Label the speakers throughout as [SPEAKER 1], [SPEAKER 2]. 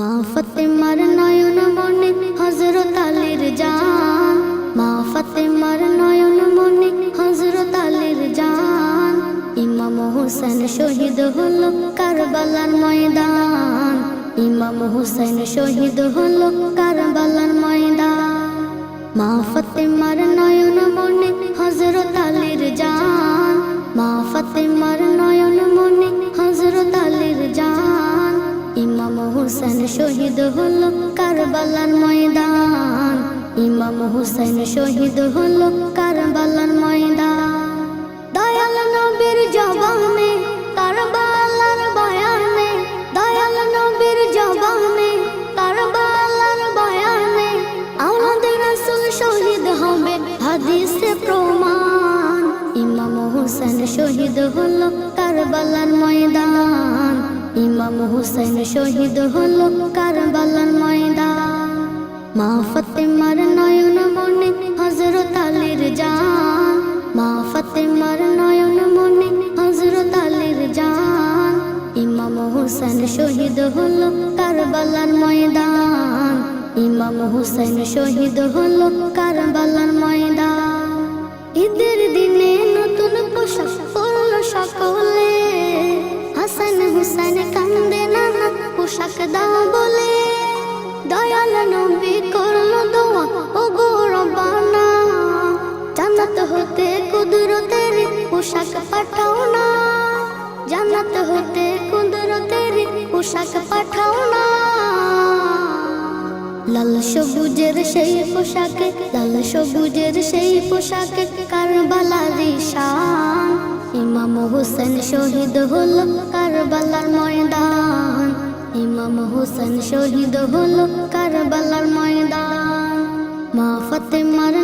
[SPEAKER 1] মা ফতেমার নয়ন মনে হজরত আলীর জান। মা ফতেমার নয়ন মনে হজরত আলীর জান। ইমাম হোসেন শহীদ হলো কারবালার ময়দান। ইমাম হোসেন শহীদ হলো কারবালার ময়দান। মা ফতেমার নয়ন মনে শহীদ হলো কারবালার ময়দান। ইমাম হোসেন শহীদ হলো কারবালার ময়দান। দয়াল নবীর জবানে, কারবালার বয়ানে। দয়াল নবীর জবানে, কারবালার বয়ানে। আমাদের রাসূল শহীদ হবে হাদিসে প্রমাণ। ইমাম হোসেন শহীদ হলো কারবালার ময়দান। ইমাম হোসেন শহীদ হলো কারবালার ময়দান। মা ফতেমার নয়ন মনে হজরত আলীর জান। মা ফতেমার নয়ন মনে হজরত আলীর জান। ইমাম হোসেন শহীদ হলো কারবালার ময়দান। ইমাম হোসেন শহীদ হলো কারবালার ময়দান। হতে কুদরতের পোশাক পাঠাও না। জান্নাত হতে কুদরতের পোশাক পাঠাও না। লাল সবুজের সেই পোশাকে, লাল সবুজের সেই পোশাকে, কারবালার শান ইমাম হোসেন শহীদ হলো কারবালার ময়দান। ইমাম হোসেন শহীদ হলো কারবালার ময়দান। মা নয়ন মনে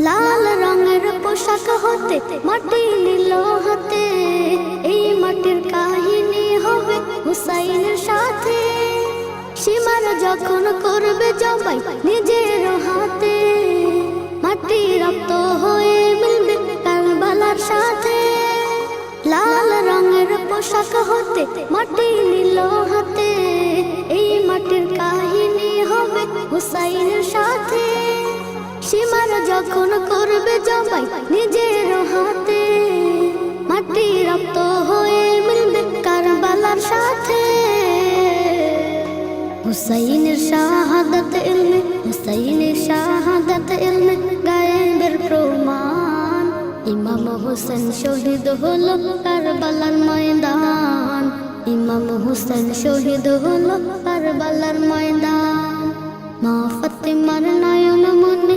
[SPEAKER 1] লাল রঙের পোশাক হতে, মাটি নিল হাতে। এই মাটির কাহিনী হবে হুসাইনের সাথে। সীমার যখন করবে জবাই নিজের হাতে। মাটি রক্ত হয়ে মিলবে কারবালার সাথে। লাল রঙের পোশাক হতে, মাটি নিল হাতে যখন করবে জবাই নিজের হাতে, মাটি রক্ত হয়ে মিলবে কারবালার সাথে। হুসাইনের শাহাদাত ইলমে, হুসাইনের শাহাদাত ইলমে গায়েবের প্রমাণ। ইমাম হোসেন শহীদ হলো কারবালার ময়দান। ইমাম হোসেন শহীদ হলো কারবালার ময়দান। মা ফতেমার নয়ন মনে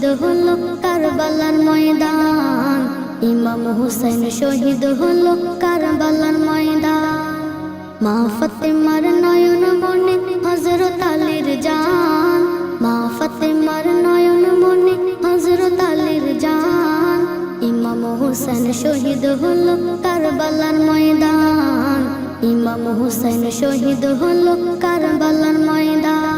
[SPEAKER 1] শহীদ হলো কারবালার ময়দান। ইমাম হোসেন শহীদ হলো কারবালার ময়দান। মা ফতেমার নয়ন মনে হজরত আলীর জান। মা ফতেমার নয়ন মনে হজরত আলীর জান। ইমাম হোসেন শহীদ হলো কারবালার ময়দান। ইমাম হুসাইন শহীদ হলো কারবালার ময়দান।